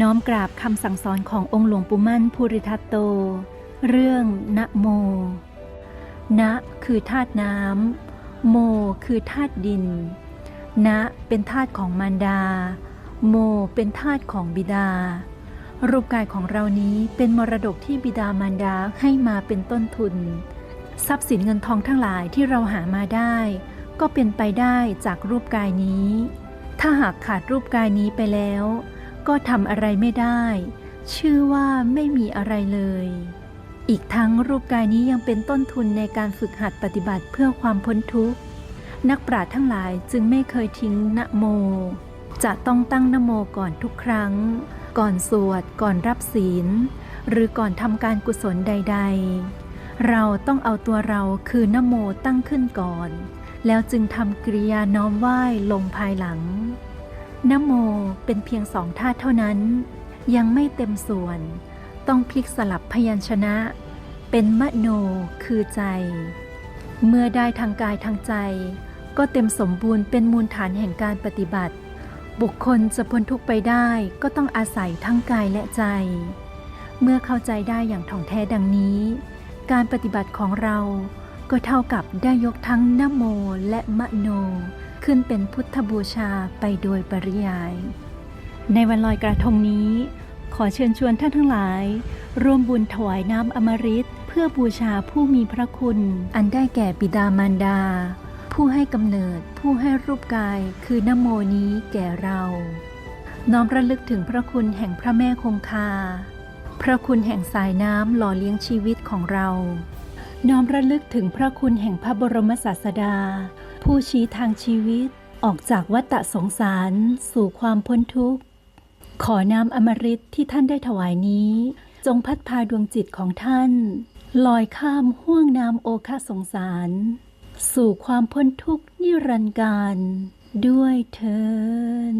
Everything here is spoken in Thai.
น้อมกราบคำสั่งสอนขององค์หลวงปู่มั่นภูริทัตโต เรื่องนะโม นะคือธาตุน้ำโมคือธาตุดิน นะเป็นธาตุของมารดา โมเป็นธาตุของบิดา รูปกายของเรานี้เป็นมรดกที่บิดามารดาให้มาเป็นต้นทุน ทรัพย์สินเงินทองทั้งหลายที่เราหามาได้ ก็เป็นไปได้จากรูปกายนี้ ถ้าหากขาดรูปกายนี้ไปแล้ว ก็ทำอะไรไม่ได้ ชื่อว่าไม่มีอะไรเลย อีกทั้งรูปกายนี้ยังเป็นต้นทุนในการฝึกหัดปฏิบัติเพื่อความพ้นทุกข์ นักปราชญ์ทั้งหลายจึงไม่เคยทิ้งนะโม จะต้องตั้งนะโมก่อนทุกครั้ง ก่อนสวด ก่อนรับศีล หรือก่อนทำการกุศลใด ๆ เราต้องเอาตัวเราคือนะโมตั้งขึ้นก่อน แล้วจึงทำกริยาน้อมไหว้ลงภายหลัง นโมเป็นเพียงสองท่าเท่านั้น ยังไม่เต็มส่วน ต้องพลิกสลับพยัญชนะ เป็นมโนคือใจ เมื่อได้ทางกายทางใจ ก็เต็มสมบูรณ์เป็นมูลฐานแห่งการปฏิบัติ บุคคลจะพ้นทุกไปได้ก็ต้องอาศัยทั้งกายและใจ เมื่อเข้าใจได้อย่างถ่องแท้ดังนี้ การปฏิบัติของเราก็เท่ากับได้ยกทั้งนโมและมโน ขึ้นเป็นพุทธบูชาไปโดยปริยาย ในวันลอยกระทงนี้ ขอเชิญชวนท่านทั้งหลาย ร่วมบุญถวายน้ำอมฤตเพื่อบูชาผู้มีพระคุณ อันได้แก่บิดามารดา ผู้ให้กำเนิดผู้ให้รูปกายคือนโมนี้แก่เรา น้อมระลึกถึงพระคุณแห่งพระแม่คงคา พระคุณแห่งสายน้ำหล่อเลี้ยงชีวิตของเรา น้อมระลึกถึงพระคุณแห่งพระบรมศาสดา ผู้ชี้ทางชีวิตออกจากวัฏสงสารสู่ความพ้นทุกข์ ขอน้ำอมฤตที่ท่านได้ถวายนี้ จงพัดพาดวงจิตของท่าน ลอยข้ามห่วงน้ำโอคาสงสาร สู่ความพ้นทุกข์นิรันดร์การด้วยเทิน